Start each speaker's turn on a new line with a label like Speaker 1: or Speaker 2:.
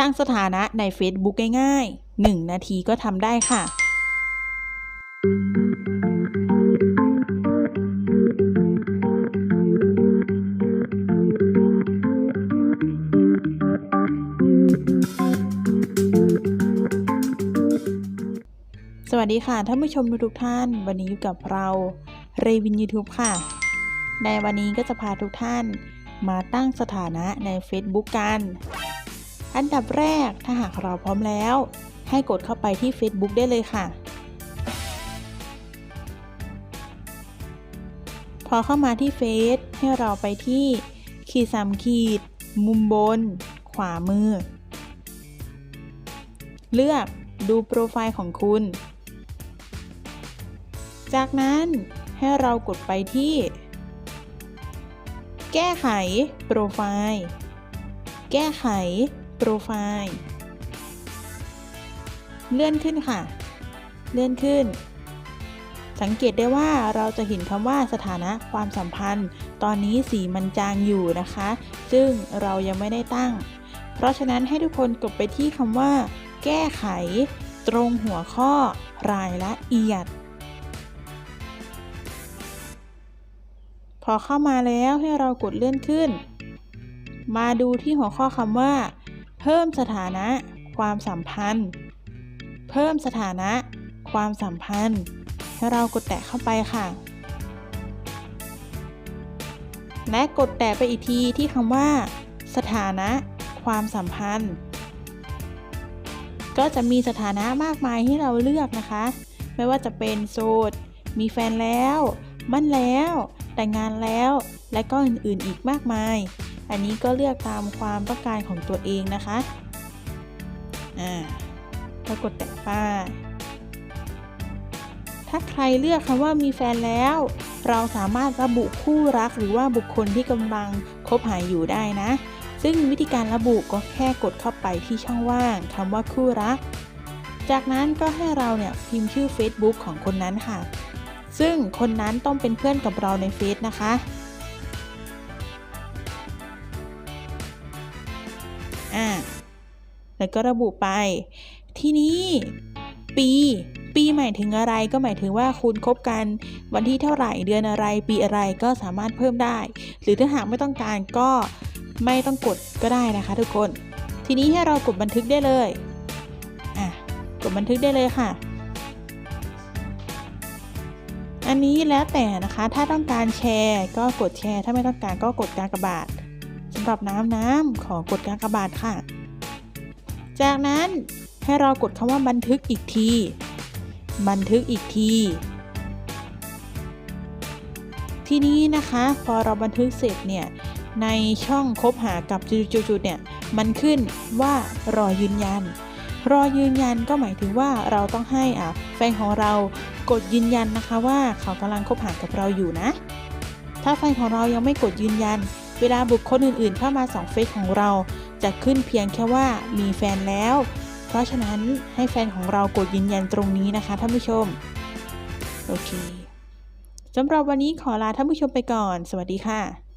Speaker 1: ตั้งสถานะใน Facebook ง่ายๆ 1 นาทีก็ทำได้ค่ะ สวัสดีค่ะท่านผู้ชมทุกท่าน วันนี้อยู่กับเราเรวิน YouTube ค่ะ ในวันนี้ก็จะพาทุกท่านมาตั้งสถานะใน Facebook กัน อันดับแรกถ้าหากเราพร้อมแล้ว ให้กดเข้าไปที่ Facebook ได้เลยค่ะ พอเข้ามาที่เฟซให้เราไปที่ขีดสามขีด มุมบน ขวามือ เลือกดูโปรไฟล์ของคุณ จากนั้นให้เรากดไปที่ แก้ไข โปรไฟล์ แก้ไข โปรไฟล์ เลื่อนขึ้นค่ะ เลื่อนขึ้น สังเกตได้ว่าเราจะเห็นคำว่าสถานะความสัมพันธ์ ตอนนี้สีมันจางอยู่นะคะ ซึ่งเรายังไม่ได้ตั้ง เพราะฉะนั้นให้ทุกคนกดไปที่คำว่า แก้ไข ตรงหัวข้อ รายละเอียดพอเข้ามาแล้วให้เรากดเลื่อนขึ้น มาดูที่หัวข้อคำว่า เพิ่มสถานะ ความสัมพันธ์ เพิ่มสถานะ ความสัมพันธ์ ให้เรากดแตะเข้าไปค่ะ และกดแตะไปอีกทีที่คำว่า สถานะ ความสัมพันธ์ ก็จะมีสถานะมากมายให้เราเลือกนะคะ ไม่ว่าจะเป็นโสด มีแฟนแล้ว มั่นแล้ว แต่งงานแล้ว และก็อื่นๆอีกมากมาย อันนี้ก็เลือกตามความต้องการของตัวเองนะคะอ่าก็กดแตะป้ายถ้าใครเลือกคำว่ามีแฟนแล้ว เราสามารถระบุคู่รักหรือว่าบุคคลที่กำลังคบหาอยู่ได้นะ ซึ่งวิธีการระบุก็แค่กดเข้าไปที่ช่องว่างคำว่าคู่รัก จากนั้นก็ให้เราเนี่ยพิมพ์ชื่อ Facebook ของคนนั้นค่ะ ซึ่งคนนั้นต้องเป็นเพื่อนกับเราในเฟซนะคะ แล้วก็ระบุไป ทีนี้ปี ปีหมายถึงอะไรก็หมายถึงว่าคุณคบกันวันที่เท่าไหร่เดือนอะไรปีอะไรก็สามารถเพิ่มได้ หรือถ้าหากไม่ต้องการก็ไม่ต้องกดก็ได้นะคะทุกคน ทีนี้ให้เรากดบันทึกได้เลยอะกดบันทึกได้เลยค่ะ อันนี้แล้วแต่นะคะถ้าต้องการแชร์ก็กดแชร์ ถ้าไม่ต้องการก็กดกากบาทสำหรับน้ำน้ำขอกดกากบาทค่ะ จากนั้นให้เรากดคำว่าบันทึกอีกที บันทึกอีกที ทีนี้นะคะพอเราบันทึกเสร็จเนี่ยในช่องคบหากับจุดๆเนี่ยมันขึ้นว่ารอยืนยัน รอยืนยันก็หมายถึงว่าเราต้องให้อะแฟนของเรากดยืนยันนะคะว่าเขากำลังคบหากับเราอยู่นะ ถ้าแฟนของเรายังไม่กดยืนยัน เวลาบุคคลอื่นๆ เข้ามาส่องเฟซของเรา จะขึ้นเพียงแค่ว่ามีแฟนแล้ว เพราะฉะนั้นให้แฟนของเรากดยืนยันตรงนี้นะคะท่านผู้ชม โอเคสำหรับวันนี้ขอลาท่านผู้ชมไปก่อน สวัสดีค่ะ